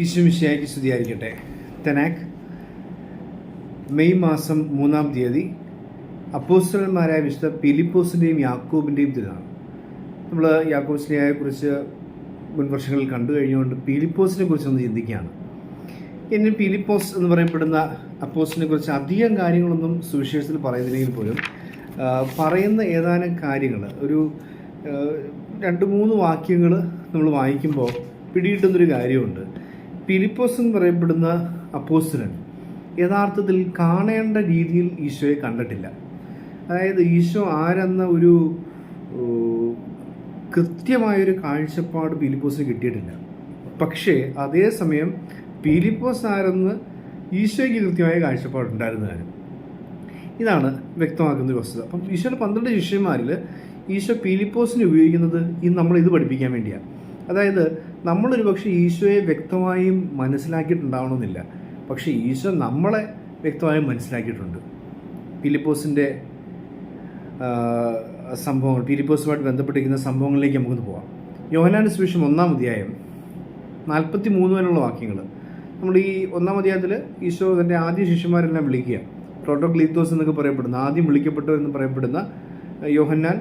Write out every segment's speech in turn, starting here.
ഈശ്വമിശിയാക്കി സ്തുതിയായിരിക്കട്ടെ. തെനാക്ക് മെയ് മാസം മൂന്നാം തീയതി അപ്പോസ്റ്റലന്മാരായ വിശുദ്ധ ഫിലിപ്പോസിന്റെയും യാക്കോബിന്റെയും തിരുനാൾ നമ്മൾ യാക്കോബിസ്ലിയായെ കുറിച്ച് മുൻ വർഷങ്ങളിൽ കണ്ടു കഴിഞ്ഞുകൊണ്ട് ഫിലിപ്പോസിനെ കുറിച്ച് ഒന്ന് ചിന്തിക്കുകയാണ്. ഇനി ഫിലിപ്പോസ് എന്ന് പറയപ്പെടുന്ന അപ്പോസിനെ കുറിച്ച് അധികം കാര്യങ്ങളൊന്നും സുവിശേഷത്തിൽ പറയുന്നില്ലെങ്കിൽ പോലും പറയുന്ന ഏതാനും കാര്യങ്ങൾ ഒരു രണ്ട് മൂന്ന് വാക്യങ്ങൾ നമ്മൾ വായിക്കുമ്പോൾ പിടികിട്ടുന്നൊരു കാര്യമുണ്ട്. ഫിലിപ്പോസ് എന്ന് പറയപ്പെടുന്ന അപ്പോസ്റ്റലൻ യഥാർത്ഥത്തിൽ കാണേണ്ട രീതിയിൽ ഈശോയെ കണ്ടിട്ടില്ല. അതായത് ഈശോ ആരെന്ന ഒരു കൃത്യമായൊരു കാഴ്ചപ്പാട് ഫിലിപ്പോസിന് കിട്ടിയിട്ടില്ല. പക്ഷേ അതേസമയം ഫിലിപ്പോസ് ആരെന്ന് ഈശോയ്ക്ക് കൃത്യമായ കാഴ്ചപ്പാടുണ്ടായിരുന്നു താനും ഇതാണ് വ്യക്തമാക്കുന്ന ഒരു വസ്തുത. അപ്പം ഈശോയുടെ പന്ത്രണ്ട് ശിഷ്യന്മാരിൽ ഈശോ ഫിലിപ്പോസിനെ ഉപയോഗിക്കുന്നത് ഇന്ന് നമ്മൾ ഇത് പഠിപ്പിക്കാൻ വേണ്ടിയാണ് അതായത് നമ്മളൊരു പക്ഷേ ഈശോയെ വ്യക്തമായും മനസ്സിലാക്കിയിട്ടുണ്ടാവണമെന്നില്ല. പക്ഷേ ഈശോ നമ്മളെ വ്യക്തമായും മനസ്സിലാക്കിയിട്ടുണ്ട്. ഫിലിപ്പോസിന്റെ സംഭവങ്ങൾ ഫിലിപ്പോസുമായിട്ട് ബന്ധപ്പെട്ടിരിക്കുന്ന സംഭവങ്ങളിലേക്ക് നമുക്കൊന്ന് പോവാം. യോഹനാൻ സുവിശേഷം ഒന്നാം അധ്യായം നാൽപ്പത്തി മൂന്ന് വരെയുള്ള വാക്യങ്ങൾ. നമ്മൾ ഈ ഒന്നാം അധ്യായത്തിൽ ഈശോ തന്റെ ആദ്യ ശിഷ്യന്മാരെല്ലാം വിളിക്കുക. പ്രോട്ടോക്ലീത്തോസ് എന്നൊക്കെ പറയപ്പെടുന്ന ആദ്യം വിളിക്കപ്പെട്ടു എന്ന് പറയപ്പെടുന്ന യോഹന്നാൻ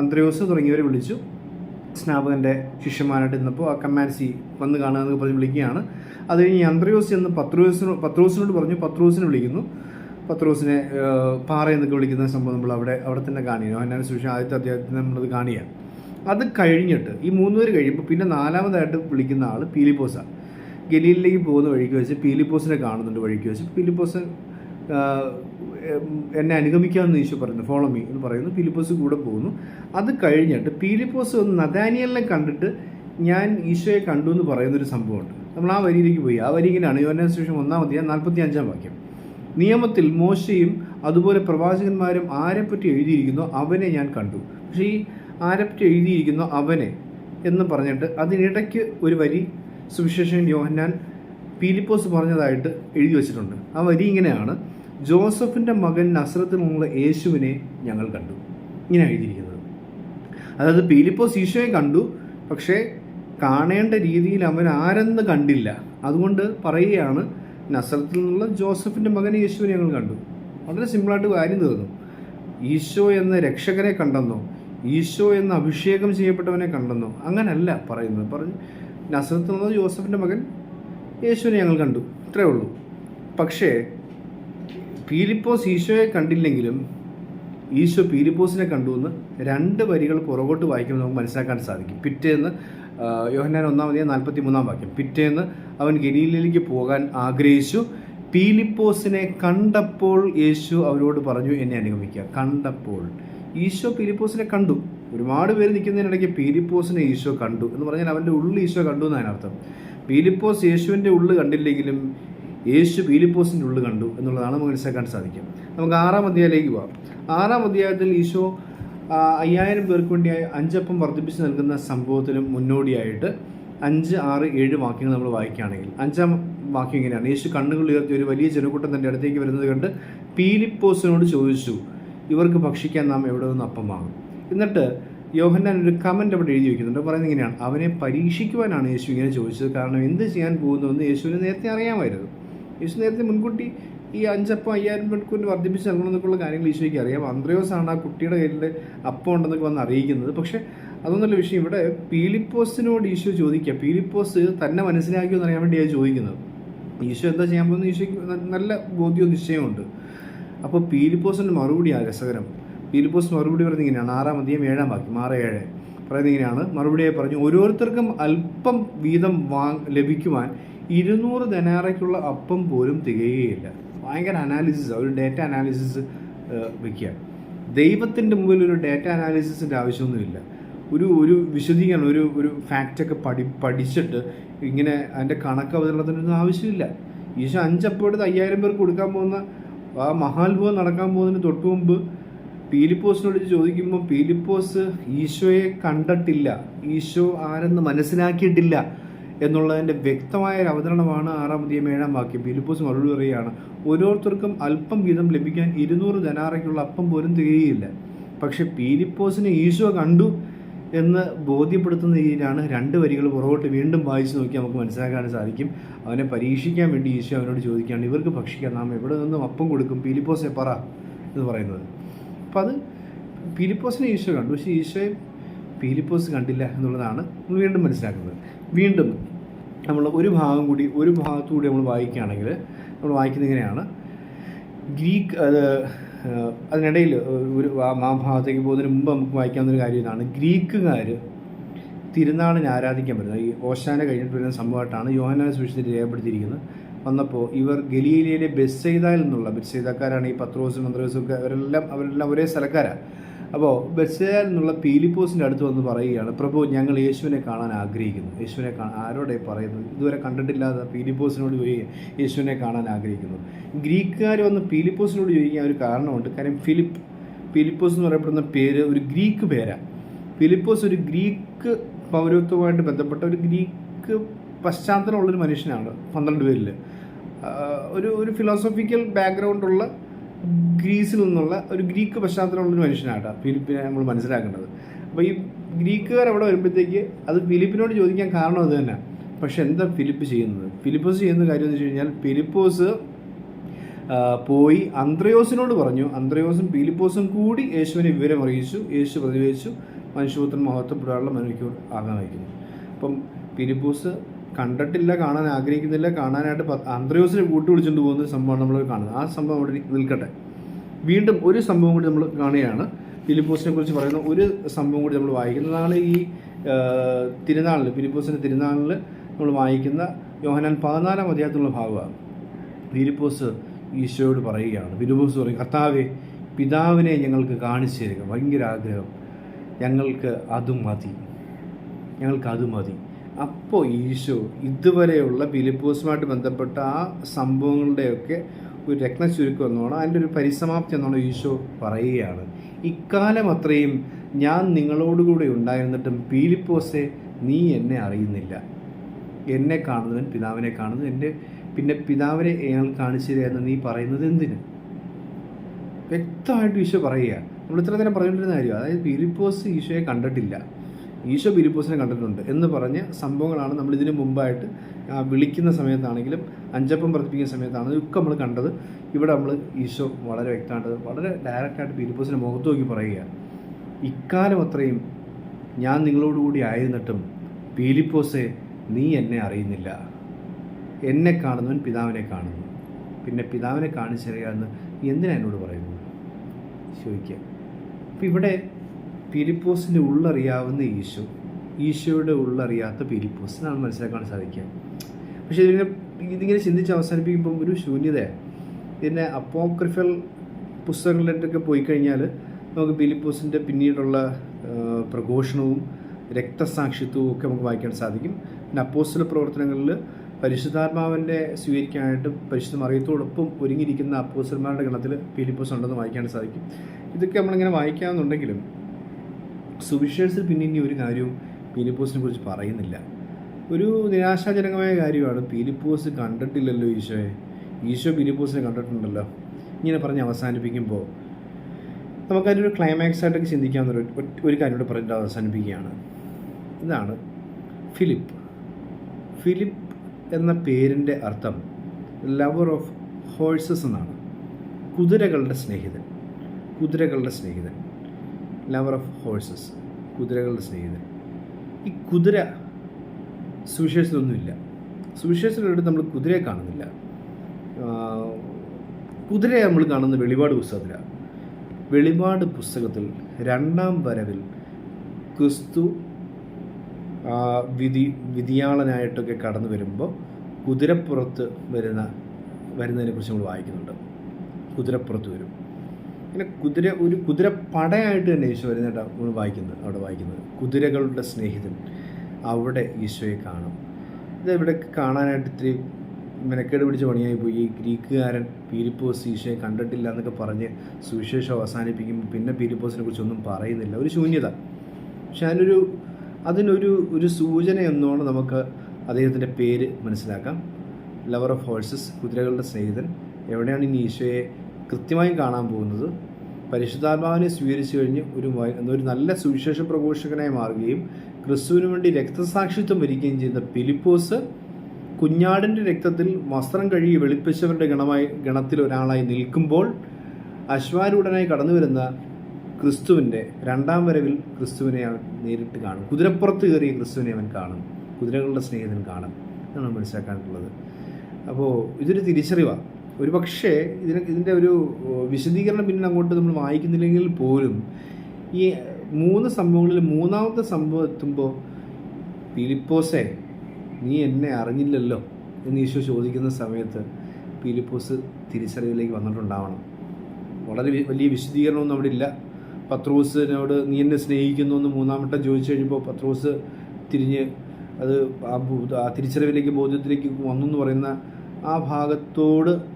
അന്ത്രയോസ് തുടങ്ങിയവരെ വിളിച്ചു. സ്നാപകന്റെ ശിഷ്യന്മാരായിട്ട് ഇന്നപ്പോൾ ആ കമാൻസി വന്ന് കാണുക എന്നൊക്കെ പറഞ്ഞ് വിളിക്കുകയാണ്. അത് കഴിഞ്ഞ് അന്ത്രയോസ് എന്ന് പത്രോസിനോ പത്രോസിനോട് പറഞ്ഞു പത്രോസിനെ വിളിക്കുന്നു. പത്രോസിനെ പാറ എന്നൊക്കെ വിളിക്കുന്ന സംഭവം നമ്മൾ അവിടെ അവിടെ തന്നെ കാണിയാണ് അതിനു ശേഷം ആദ്യത്തെ അദ്ദേഹത്തിന് നമ്മളത് കാണിയാണ് അത് കഴിഞ്ഞിട്ട് ഈ മൂന്ന് പേര് കഴിയുമ്പോൾ പിന്നെ നാലാമതായിട്ട് വിളിക്കുന്ന ആൾ പീലിപ്പോസ. ഗലീലിലേക്ക് പോകുന്ന വഴിക്ക് വെച്ച് പീലിപ്പോസിനെ കാണുന്നുണ്ട് വഴിക്ക് വെച്ച്. പീലിപ്പോസ് ആ, എം, എന്നെ അനുഗമിക്കാമെന്ന് ഈശോ പറയുന്നു. ഫോളോ മീ എന്ന് പറയുന്നു. പീലിപ്പോസ് കൂടെ പോകുന്നു. അത് കഴിഞ്ഞിട്ട് പീലിപ്പോസ് ഒന്ന് നദാനിയലിനെ കണ്ടിട്ട് ഞാൻ ഈശോയെ കണ്ടു എന്ന് പറയുന്നൊരു സംഭവമുണ്ട്. നമ്മൾ ആ വരിയിലേക്ക് പോയി. ആ വരി ഇങ്ങനെയാണ്. യോഹന്നാൻ ശേഷം ഒന്നാം അധ്യായം നാൽപ്പത്തി അഞ്ചാം വാക്യം. നിയമത്തിൽ മോശയും അതുപോലെ പ്രവാചകന്മാരും ആരെപ്പറ്റി എഴുതിയിരിക്കുന്നു? അവനെ ഞാൻ കണ്ടു. പക്ഷേ ഈ ആരെപ്പറ്റി എഴുതിയിരിക്കുന്നു അവനെ എന്ന് പറഞ്ഞിട്ട് അതിനിടയ്ക്ക് ഒരു വരി സുവിശേഷൻ യോഹന്നാൻ പീലിപ്പോസ് പറഞ്ഞതായിട്ട് എഴുതി വച്ചിട്ടുണ്ട്. ആ വരി ഇങ്ങനെയാണ്. ജോസഫിന്റെ മകൻ നസ്രത്തിൽ നിന്നുള്ള യേശുവിനെ ഞങ്ങൾ കണ്ടു. ഇങ്ങനെ എഴുതിയിരിക്കുന്നത്. അതായത് പീലിപ്പോസ് ഈശോയെ കണ്ടു പക്ഷേ കാണേണ്ട രീതിയിൽ അവൻ ആരെന്ന് കണ്ടില്ല. അതുകൊണ്ട് പറയുകയാണ് നസ്രത്തിൽ നിന്നുള്ള ജോസഫിന്റെ മകൻ യേശുവിനെ ഞങ്ങൾ കണ്ടു. വളരെ സിമ്പിളായിട്ട് കാര്യം തീർന്നു. ഈശോ എന്ന രക്ഷകനെ കണ്ടെന്നോ ഈശോ എന്ന അഭിഷേകം ചെയ്യപ്പെട്ടവനെ കണ്ടെന്നോ അങ്ങനല്ല പറയുന്നത്. പറഞ്ഞു നസ്രത്തിൽ നിന്നുള്ള ജോസഫിന്റെ മകൻ യേശുവിനെ ഞങ്ങൾ കണ്ടു. ഇത്രയേ ഉള്ളൂ. പക്ഷേ പീലിപ്പോസ് ഈശോയെ കണ്ടില്ലെങ്കിലും ഈശോ പീലിപ്പോസിനെ കണ്ടു എന്ന് രണ്ട് വരികൾ പുറകോട്ട് വായിക്കുമ്പോൾ നമുക്ക് മനസ്സിലാക്കാൻ സാധിക്കും. പിറ്റേന്ന് യോഹന്നാൻ ഒന്നാമതേ നാൽപ്പത്തി മൂന്നാം വാക്യം. പിറ്റേന്ന് അവൻ ഗലീലയിലേക്ക് പോകാൻ ആഗ്രഹിച്ചു. പീലിപ്പോസിനെ കണ്ടപ്പോൾ യേശു അവരോട് പറഞ്ഞു എന്നെ അനുഗമിക്കുക കണ്ടപ്പോൾ. ഈശോ പീലിപ്പോസിനെ കണ്ടു. ഒരുപാട് പേര് നിൽക്കുന്നതിനിടയ്ക്ക് പീലിപ്പോസിനെ ഈശോ കണ്ടു എന്ന് പറഞ്ഞാൽ അവന്റെ ഉള്ളിൽ ഈശോ കണ്ടു എന്നാണ് അർത്ഥം. പീലിപ്പോസ് യേശുവിന്റെ ഉള്ളു കണ്ടില്ലെങ്കിലും യേശു പീലിപ്പോസിന്റെ ഉള്ളു കണ്ടു എന്നുള്ളതാണ് നമുക്ക് മനസ്സിലാക്കാൻ സാധിക്കും നമുക്ക് ആറാം അധ്യായത്തിലേക്ക് പോവാം. ആറാം അധ്യായത്തിൽ ഈശോ അയ്യായിരം പേർക്ക് വേണ്ടി അഞ്ചപ്പം വർദ്ധിപ്പിച്ച് നൽകുന്ന സംഭവത്തിന് മുന്നോടിയായിട്ട് അഞ്ച് ആറ് ഏഴ് വാക്യങ്ങൾ നമ്മൾ വായിക്കുകയാണെങ്കിൽ അഞ്ചാം വാക്യം ഇങ്ങനെയാണ്. യേശു കണ്ണുകൾ ഉയർത്തി ഒരു വലിയ ജനക്കൂട്ടം തന്റെ അടുത്തേക്ക് വരുന്നത് കണ്ട് പീലിപ്പോസിനോട് ചോദിച്ചു ഇവർക്ക് ഭക്ഷിക്കാൻ നാം എവിടെ നിന്ന് അപ്പം വാങ്ങും? എന്നിട്ട് യോഹന്നാൻ ഒരു കമന്റ് അവിടെ എഴുതി വയ്ക്കുന്നുണ്ട് പറയുന്നത് ഇങ്ങനെയാണ്. അവനെ പരീക്ഷിക്കുവാനാണ് യേശു ഇങ്ങനെ ചോദിച്ചത്. കാരണം എന്ത് ചെയ്യാൻ പോകുന്നുവെന്ന് യേശുവിന് നേരത്തെ അറിയാമായിരുന്നു. യേശു നേരത്തെ മുൻകൂട്ടി ഈ അഞ്ചപ്പം അയ്യായിരം മണിക്കൂറിന് വർദ്ധിപ്പിച്ച് നൽകണമെന്നൊക്കെയുള്ള കാര്യങ്ങൾ ഈശോയ്ക്ക് അറിയാം. അന്ത്രയോസാണ് ആ കുട്ടിയുടെ കയ്യിൽ അപ്പം ഉണ്ടെന്നൊക്കെ വന്ന് അറിയിക്കുന്നത്. പക്ഷേ അതൊന്നല്ല വിഷയം. ഇവിടെ പീലിപ്പോസിനോട് ഈശോ ചോദിക്കുക. പീലിപ്പോസ് തന്നെ മനസ്സിലാക്കിയോ എന്നറിയാൻ വേണ്ടിയാണ് ചോദിക്കുന്നത്. ഈശോ എന്താ ചെയ്യാൻ പോകുന്നത്? ഈശോയ്ക്ക് നല്ല ബോധ്യവും നിശ്ചയമുണ്ട് അപ്പോൾ പീലിപ്പോസിന്റെ മറുപടിയാണ് രസകരം. പീലിപ്പോസ് മറുപടി പറയുന്നത് ഇങ്ങനെയാണ്. ആറാം അധികം ഏഴാം ബാക്കി ആറ് ഏഴ്. പറയുന്നത് ഇങ്ങനെയാണ്. മറുപടിയായി പറഞ്ഞു ഓരോരുത്തർക്കും അല്പം വീതം വാ ലഭിക്കുവാൻ ഇരുന്നൂറ് ധനാറയ്ക്കുള്ള അപ്പം പോലും തികയുകയില്ല. ഭയങ്കര അനാലിസിസ് ഒരു ഡേറ്റ അനാലിസിസ് വയ്ക്കുക ദൈവത്തിന്റെ മുമ്പിൽ ഒരു ഡേറ്റ അനാലിസിസിന്റെ ആവശ്യമൊന്നുമില്ല. ഒരു ഒരു വിശദീകരണം ഒരു ഒരു ഫാക്റ്റൊക്കെ പഠി പഠിച്ചിട്ട് ഇങ്ങനെ അതിന്റെ കണക്ക് അവതരണത്തിനൊന്നും ആവശ്യമില്ല. ഈശോ അഞ്ചപ്പോൾ എടുത്ത് അയ്യായിരം പേർക്ക് കൊടുക്കാൻ പോകുന്ന ആ മഹാത്ഭവം നടക്കാൻ പോകുന്നതിന് തൊട്ട് മുമ്പ് പീലിപ്പോസിനോട് ചോദിക്കുമ്പോൾ പീലിപ്പോസ് ഈശോയെ കണ്ടിട്ടില്ല. ഈശോ ആരെന്ന് മനസ്സിലാക്കിയിട്ടില്ല. എന്നുള്ളതിന്റെ വ്യക്തമായ ഒരു അവതരണമാണ് ആറാം അധികം ഏഴാം വാക്യം. ഫിലിപ്പോസ് മറുപടി പറയുകയാണ് ഓരോരുത്തർക്കും അല്പം വീതം ലഭിക്കാൻ ഇരുന്നൂറ് ധനാറയ്ക്കുള്ള അപ്പം പോലും തികയില്ല പക്ഷെ പീലിപ്പോസിനെ ഈശോ കണ്ടു എന്ന് ബോധ്യപ്പെടുത്തുന്ന രീതിയിലാണ് രണ്ട് വരികൾ പുറകോട്ട് വീണ്ടും വായിച്ച് നോക്കി നമുക്ക് മനസ്സിലാക്കാൻ സാധിക്കും. അവനെ പരീക്ഷിക്കാൻ വേണ്ടി ഈശോ അവനോട് ചോദിക്കുകയാണ് ഇവർക്ക് ഭക്ഷിക്കാൻ നാം എവിടെ നിന്നും അപ്പം കൊടുക്കും? പീലിപ്പോസെ പറ എന്ന് പറയുന്നത്. അപ്പം അത് പീലിപ്പോസിനെ ഈശോ കണ്ടു. പക്ഷേ ഈശോയെ പീലിപ്പോസ് കണ്ടില്ല എന്നുള്ളതാണ് നമ്മൾ വീണ്ടും മനസ്സിലാക്കുന്നത്. വീണ്ടും നമ്മൾ ഒരു ഭാഗം കൂടി ഒരു ഭാഗത്തുകൂടി നമ്മൾ വായിക്കുകയാണെങ്കിൽ നമ്മൾ വായിക്കുന്നത് ഇങ്ങനെയാണ്. ഗ്രീക്ക് അത് അതിനിടയിൽ ഒരു ആ ഭാഗത്തേക്ക് പോകുന്നതിന് മുമ്പ് നമുക്ക് വായിക്കാവുന്ന ഒരു കാര്യം ഇതാണ്. ഗ്രീക്കുകാർ തിരുനാളിനെ ആരാധിക്കാൻ വരുന്നത്. ഈ ഓശാന കഴിഞ്ഞിട്ട് വരുന്ന സംഭവമായിട്ടാണ് യോഹനാന സുവിശേഷത്തിൽ രേഖപ്പെടുത്തിയിരിക്കുന്നത്. വന്നപ്പോൾ ഇവർ ഗലീലയിലെ ബെസ്സെയ്തായിൽ നിന്നുള്ള ബെസ്സൈദക്കാരാണ് ഈ പത്രോസും മന്ത്രോസും ഒക്കെ അവരെല്ലാം അവരെല്ലാം ഒരേ സ്ഥലക്കാരാണ് അപ്പോൾ ബസ്സേൽ നിന്നുള്ള പീലിപ്പോസിന്റെ അടുത്ത് വന്ന് പറയുകയാണ് പ്രഭു ഞങ്ങൾ യേശുവിനെ കാണാൻ ആഗ്രഹിക്കുന്നു. യേശുവിനെ കാണാൻ ആരോടെ പറയുന്നു? ഇതുവരെ കണ്ടിട്ടില്ലാത്ത പീലിപ്പോസിനോട് ചോദിക്കുക യേശുവിനെ കാണാൻ ആഗ്രഹിക്കുന്നു. ഗ്രീക്കുകാർ വന്ന് പീലിപ്പോസിനോട് ചോദിക്കാൻ ഒരു കാരണമുണ്ട്. കാര്യം ഫിലിപ്പ് ഫിലിപ്പോസ് എന്ന് പറയപ്പെടുന്ന പേര് ഒരു ഗ്രീക്ക് പേരാണ് ഫിലിപ്പോസ് ഒരു ഗ്രീക്ക് പൗരത്വമായിട്ട് ബന്ധപ്പെട്ട ഒരു ഗ്രീക്ക് പശ്ചാത്തലമുള്ളൊരു മനുഷ്യനാണ് പന്ത്രണ്ട് പേരിൽ ഒരു ഒരു ഫിലോസഫിക്കൽ ബാക്ക്ഗ്രൗണ്ടുള്ള ഗ്രീസിൽ നിന്നുള്ള ഒരു ഗ്രീക്ക് പശ്ചാത്തലമുള്ളൊരു മനുഷ്യനാണ് ഫിലിപ്പിനെ നമ്മൾ മനസ്സിലാക്കേണ്ടത്. അപ്പോൾ ഈ ഗ്രീക്കുകാർ അവിടെ വരുമ്പോഴത്തേക്ക് അത് ഫിലിപ്പിനോട് ചോദിക്കാൻ കാരണം അത് തന്നെ. പക്ഷെ എന്താ ഫിലിപ്പ് ചെയ്യുന്നത്? ഫിലിപ്പോസ് ചെയ്യുന്ന കാര്യം എന്ന് വെച്ച് കഴിഞ്ഞാൽ ഫിലിപ്പോസ് പോയി അന്ത്രയോസിനോട് പറഞ്ഞു. അന്ത്രയോസും ഫിലിപ്പോസും കൂടി യേശുവിനെ വിവരം അറിയിച്ചു. യേശു പ്രതിവേശിച്ചു മനുഷ്യപുത്രൻ മഹത്വപ്പെടാനുള്ള മനുഷ്യ ആകാൻ വയ്ക്കുന്നു അപ്പം പീലിപ്പോസ് കണ്ടിട്ടില്ല കാണാൻ ആഗ്രഹിക്കുന്നില്ല. കാണാനായിട്ട് അന്ത്രയോസിനെ കൂട്ടി വിളിച്ചുകൊണ്ട് പോകുന്ന സംഭവമാണ് നമ്മൾ കാണുന്നത്. ആ സംഭവം അവിടെ നിൽക്കട്ടെ. വീണ്ടും ഒരു സംഭവം കൂടി നമ്മൾ കാണുകയാണ്. ഫിലിപ്പോസിനെ കുറിച്ച് പറയുന്ന ഒരു സംഭവം കൂടി നമ്മൾ വായിക്കുന്നതാണ് ഈ തിരുനാളിൽ ഫിലിപ്പോസിന്റെ തിരുനാളിൽ നമ്മൾ വായിക്കുന്ന യോഹനാൻ പതിനാലാം അധ്യായത്തിലുള്ള ഭാഗമാണ്. ഫിലിപ്പോസ് ഈശോയോട് പറയുകയാണ്. ഫിലിപ്പോസ് പറയും കർത്താവെ പിതാവിനെ ഞങ്ങൾക്ക് കാണിച്ചു തരിക ഭയങ്കര ആഗ്രഹം. ഞങ്ങൾക്ക് അതും മതി. ഞങ്ങൾക്ക് അത് മതി. അപ്പോൾ ഈശോ ഇതുവരെയുള്ള ഫിലിപ്പോസുമായിട്ട് ബന്ധപ്പെട്ട ആ സംഭവങ്ങളുടെയൊക്കെ ഒരു രത്നചുരുക്കം എന്നോണം അതിന്റെ ഒരു പരിസമാപ്തി എന്നോണം ഈശോ പറയുകയാണ്. ഇക്കാലം അത്രയും ഞാൻ നിങ്ങളോടുകൂടെ ഉണ്ടായിരുന്നിട്ടും ഫിലിപ്പോസെ നീ എന്നെ അറിയുന്നില്ല. എന്നെ കാണുന്നവൻ പിതാവിനെ കാണുന്നു. എന്റെ പിന്നെ പിതാവിനെ അയാൾ കാണിച്ചു നീ പറയുന്നത് എന്തിന്? വ്യക്തമായിട്ട് ഈശോ പറയുക നമ്മൾ ഇത്ര നേരം പറഞ്ഞുകൊണ്ടിരുന്ന കാര്യം അതായത് ഫിലിപ്പോസ് ഈശോയെ കണ്ടിട്ടില്ല. ഈശോ ഫിലിപ്പോസിനെ കണ്ടിട്ടുണ്ട് എന്ന് പറഞ്ഞ സംഭവങ്ങളാണ് നമ്മൾ ഇതിനു മുമ്പായിട്ട് വിളിക്കുന്ന സമയത്താണെങ്കിലും അഞ്ചപ്പം പ്രതിപ്പിക്കുന്ന സമയത്താണെങ്കിലും ഒക്കെ നമ്മൾ കണ്ടത്. ഇവിടെ നമ്മൾ ഈശോ വളരെ വ്യക്തമായിട്ട് വളരെ ഡയറക്റ്റായിട്ട് ഫിലിപ്പോസിനെ മുഖത്ത് നോക്കി പറയുകയാണ്. ഇക്കാലം അത്രയും ഞാൻ നിങ്ങളോടുകൂടി ആയിരുന്നിട്ടും ഫിലിപ്പോസെ നീ എന്നെ അറിയുന്നില്ല. എന്നെ കാണുന്നവൻ പിതാവിനെ കാണുന്നു. പിന്നെ പിതാവിനെ കാണിച്ചറിയാമെന്ന് എന്തിനാ എന്നോട് പറയുന്നത്? ചോദിക്കുക. അപ്പം ഇവിടെ ഫിലിപ്പോസിന്റെ ഉള്ളറിയാവുന്ന ഈശോ. ഈശോയുടെ ഉള്ളറിയാത്ത ഫിലിപ്പോസ് എന്നാണ് മനസ്സിലാക്കാൻ സാധിക്കുക. പക്ഷെ ഇതിങ്ങനെ ഇതിങ്ങനെ ചിന്തിച്ച് അവസാനിപ്പിക്കുമ്പം ഒരു ശൂന്യതയാണ് ഇതിന്റെ അപ്പോക്രിഫൽ പുസ്തകങ്ങളിലൊക്കെ പോയി കഴിഞ്ഞാൽ നമുക്ക് ഫിലിപ്പോസിന്റെ പിന്നീടുള്ള പ്രഘോഷണവും രക്തസാക്ഷിത്വവും ഒക്കെ നമുക്ക് വായിക്കാൻ സാധിക്കും. പിന്നെ അപ്പോസ്റ്റൽ പ്രവർത്തനങ്ങളിൽ പരിശുദ്ധാത്മാവിന്റെ സ്വീകരിക്കാനായിട്ട് പരിശുദ്ധ മറിയത്തോടൊപ്പം ഒരുങ്ങിയിരിക്കുന്ന അപ്പോസ്റ്റന്മാരുടെ ഗണത്തിൽ ഫിലിപ്പോസ് ഉണ്ടെന്ന് വായിക്കാൻ സാധിക്കും. ഇതൊക്കെ നമ്മളിങ്ങനെ വായിക്കാമെന്നുണ്ടെങ്കിലും സുവിശേഷത്തിൽ പിന്നെ ഇനി ഒരു കാര്യവും പീലിപ്പോസിനെ കുറിച്ച് പറയുന്നില്ല. ഒരു നിരാശാജനകമായ കാര്യമാണ് പീലിപ്പോസ് കണ്ടിട്ടില്ലല്ലോ ഈശോയെ. ഈശോ പീലിപ്പോസിനെ കണ്ടിട്ടുണ്ടല്ലോ. ഇങ്ങനെ പറഞ്ഞ് അവസാനിപ്പിക്കുമ്പോൾ നമുക്കതിനൊരു ക്ലൈമാക്സ് ആയിട്ടൊക്കെ ചിന്തിക്കാവുന്ന ഒരു കാര്യം കൂടെ പറഞ്ഞിട്ട് അവസാനിപ്പിക്കുകയാണ്. ഇതാണ് ഫിലിപ്പ്. ഫിലിപ്പ് എന്ന പേരിന്റെ അർത്ഥം ലവർ ഓഫ് ഹോഴ്സസ് എന്നാണ്. കുതിരകളുടെ സ്നേഹിതൻ. കുതിരകളുടെ സ്നേഹിതൻ. ലവർ ഓഫ് ഹോഴ്സസ് കുതിരകളുടെ സ്നേഹിതൻ. ഈ കുതിര സുവിശേഷത്തിലൊന്നുമില്ല. സുവിശേഷത്തിലൊരിടത്ത് നമ്മൾ കുതിരയെ കാണുന്നില്ല. കുതിരയെ നമ്മൾ കാണുന്ന വെളിപാട് പുസ്തകത്തിലാണ് വെളിപാട് പുസ്തകത്തിൽ രണ്ടാം വരവിൽ ക്രിസ്തു വിധി വിധിയാളനായിട്ടൊക്കെ കടന്നു വരുമ്പോൾ കുതിരപ്പുറത്ത് വരുന്ന വരുന്നതിനെക്കുറിച്ച് നമ്മൾ വായിക്കുന്നുണ്ട്. കുതിരപ്പുറത്ത് വരും. പിന്നെ കുതിര ഒരു കുതിര പടയായിട്ട് തന്നെ ഈശോ വരുന്നതായിട്ടാണ് നമ്മൾ വായിക്കുന്നത് അവിടെ വായിക്കുന്നത്. കുതിരകളുടെ സ്നേഹിതൻ അവിടെ ഈശോയെ കാണും. ഇത് ഇവിടെ കാണാനായിട്ട് ഇത്തിരി മെനക്കേട് പിടിച്ച് പണിയായി പോയി. ഈ ഗ്രീക്കുകാരൻ പീരിപ്പോസ് ഈശോയെ കണ്ടിട്ടില്ല എന്നൊക്കെ പറഞ്ഞ് സുവിശേഷം അവസാനിപ്പിക്കുമ്പോൾ പിന്നെ പീരിപ്പോസിനെ കുറിച്ചൊന്നും പറയുന്നില്ല. ഒരു ശൂന്യത. പക്ഷെ അതിനൊരു അതിനൊരു ഒരു സൂചന എന്നോണം നമുക്ക് അദ്ദേഹത്തിന്റെ പേര് മനസ്സിലാക്കാം. ലവർ ഓഫ് ഹോഴ്സസ് കുതിരകളുടെ സ്നേഹിതൻ. എവിടെയാണ് ഇനി ഈശോയെ കൃത്യമായും കാണാൻ പോകുന്നത് പരിശുദ്ധാത്മാവിനെ സ്വീകരിച്ചു കഴിഞ്ഞ് ഒരു ഒരു നല്ല സുവിശേഷ പ്രഘോഷകനായി മാറുകയും ക്രിസ്തുവിന് വേണ്ടി രക്തസാക്ഷിത്വം വരികയും ചെയ്യുന്ന ഫിലിപ്പോസ് കുഞ്ഞാടിന്റെ രക്തത്തിൽ വസ്ത്രം കഴുകി വെളുപ്പിച്ചവരുടെ ഗണമായി ഗണത്തിൽ ഒരാളായി നിൽക്കുമ്പോൾ അശ്വാരൂഢനായി കടന്നു വരുന്ന ക്രിസ്തുവിന്റെ രണ്ടാം വരവിൽ ക്രിസ്തുവിനെ അവൻ നേരിട്ട് കാണും. കുതിരപ്പുറത്ത് കയറിയ ക്രിസ്തുവിനെ അവൻ കാണും. കുതിരകളുടെ സ്നേഹിതൻ കാണും എന്നാണ് മനസ്സിലാക്കാനുള്ളത്. അപ്പോൾ ഇതൊരു തിരിച്ചറിവാണ് ഒരു പക്ഷേ ഇതിന് ഇതിന്റെ ഒരു വിശദീകരണം പിന്നെ അങ്ങോട്ട് നമ്മൾ വായിക്കുന്നില്ലെങ്കിൽ പോലും ഈ മൂന്ന് സംഭവങ്ങളിൽ മൂന്നാമത്തെ സംഭവം എത്തുമ്പോൾ പിലിപ്പോസെ നീ എന്നെ അറിഞ്ഞില്ലല്ലോ എന്ന് ഈശോ ചോദിക്കുന്ന സമയത്ത് ഫിലിപ്പോസ് തിരിച്ചറിവിലേക്ക് വന്നിട്ടുണ്ടാവണം. വളരെ വലിയ വിശദീകരണമൊന്നും അവിടെ ഇല്ല. പത്രോസിനോട് നീ എന്നെ സ്നേഹിക്കുന്നു എന്ന് മൂന്നാമത്തെ ചോദിച്ചു കഴിയുമ്പോൾ പത്രോസ് തിരിഞ്ഞ് അത് ആ തിരിച്ചറിവിലേക്ക് ബോധ്യത്തിലേക്ക് വന്നു എന്ന് പറയുന്ന ആ ഭാഗത്തോട്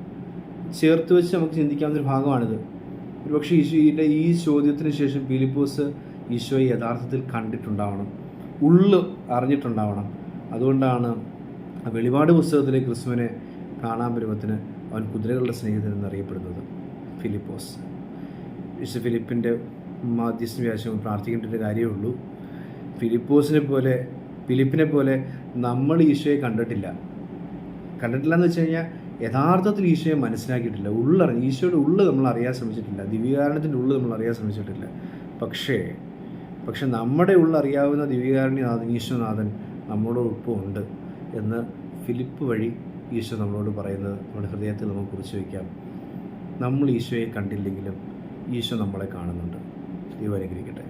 ചേർത്ത് വെച്ച് നമുക്ക് ചിന്തിക്കാവുന്ന ഒരു ഭാഗമാണിത്. ഒരുപക്ഷെ ഈശോയുടെ ഈ ചോദ്യത്തിന് ശേഷം ഫിലിപ്പോസ് ഈശോയെ യഥാർത്ഥത്തിൽ കണ്ടിട്ടുണ്ടാവണം. ഉള്ളു അറിഞ്ഞിട്ടുണ്ടാവണം. അതുകൊണ്ടാണ് വെളിപാട് പുസ്തകത്തിലെ ക്രിസ്തുവിനെ കാണാൻ പരുവത്തിന് അവൻ കുതിരകളുടെ സ്നേഹിതൻ എന്നറിയപ്പെടുന്നത്. ഫിലിപ്പോസ്. വിശു ഫിലിപ്പിന്റെ മാധ്യസ്ഥ വ്യാസം പ്രാർത്ഥിക്കേണ്ട ഒരു കാര്യമേ ഉള്ളൂ. ഫിലിപ്പോസിനെ പോലെ ഫിലിപ്പിനെ പോലെ നമ്മൾ ഈശോയെ കണ്ടിട്ടില്ല. കണ്ടിട്ടില്ല എന്ന് വെച്ച് കഴിഞ്ഞാൽ യഥാർത്ഥത്തിൽ ഈശോയെ മനസ്സിലാക്കിയിട്ടില്ല. ഉള്ളറിഞ്ഞ് ഈശോയുടെ ഉള്ളു നമ്മൾ അറിയാൻ ശ്രമിച്ചിട്ടില്ല. ദിവ്യകാരണത്തിന്റെ ഉള്ളു നമ്മൾ അറിയാൻ ശ്രമിച്ചിട്ടില്ല. പക്ഷേ പക്ഷെ നമ്മുടെ ഉള്ളറിയാവുന്ന ദിവ്യകാരുണ്യനാഥൻ ഈശോനാഥൻ നമ്മളോടൊപ്പം ഉണ്ട് എന്ന് ഫിലിപ്പ് വഴി ഈശോ നമ്മളോട് പറയുന്നത് നമ്മുടെ ഹൃദയത്തിൽ നമുക്ക് കുറിച്ച് വയ്ക്കാം. നമ്മൾ ഈശോയെ കണ്ടില്ലെങ്കിലും ഈശോ നമ്മളെ കാണുന്നുണ്ട്. ദൈവം അനുഗ്രഹിക്കട്ടെ.